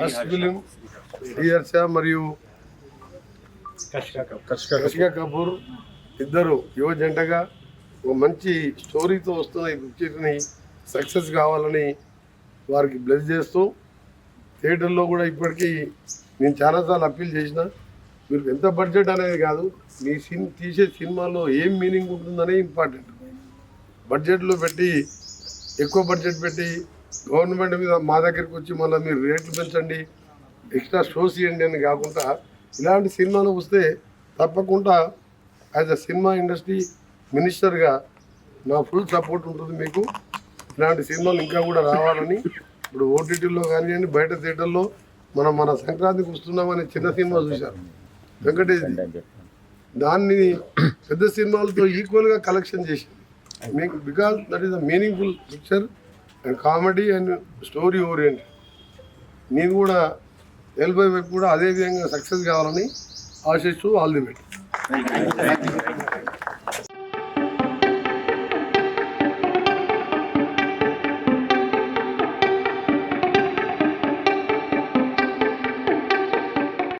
First film Sriharsha మరియు కషికా కపూర్ ఇద్దరు యువ జంటగా ఒక మంచి స్టోరీతో వస్తున్న ఈ పిక్చర్ని సక్సెస్ కావాలని వారికి బ్లెస్ చేస్తూ థియేటర్లో కూడా ఇప్పటికీ నేను చాలాసార్లు అప్పీల్ చేసిన మీరు ఎంత బడ్జెట్ అనేది కాదు మీ సిన్ తీసే సినిమాలో ఏం మీనింగ్ ఉంటుందనే ఇంపార్టెంట్. బడ్జెట్లో పెట్టి ఎక్కువ బడ్జెట్ పెట్టి గవర్నమెంట్ మీద మా దగ్గరికి వచ్చి మళ్ళీ మీరు రేట్లు పెంచండి ఎక్స్ట్రా షోస్ ఇవ్వండి అని కాకుండా ఇలాంటి సినిమాలు వస్తే తప్పకుండా యాజ్ అ సినిమా ఇండస్ట్రీ మినిస్టర్గా నా ఫుల్ సపోర్ట్ ఉంటుంది మీకు. ఇలాంటి సినిమాలు ఇంకా కూడా రావాలని ఇప్పుడు ఓటీటీలో కానివ్వండి బయట థియేటర్లో మనం మన సంక్రాంతికి వస్తున్నామని చిన్న సినిమా చూశారు. వెంకటేష్ దాన్ని పెద్ద సినిమాలతో ఈక్వల్గా కలెక్షన్ చేసింది. మీకు because that is a meaningful picture and comedy and story oriented నేను కూడా ఎల్బై వైపు కూడా అదే విధంగా సక్సెస్ కావాలని ఆశిస్తూ ఆల్ ది బెస్ట్.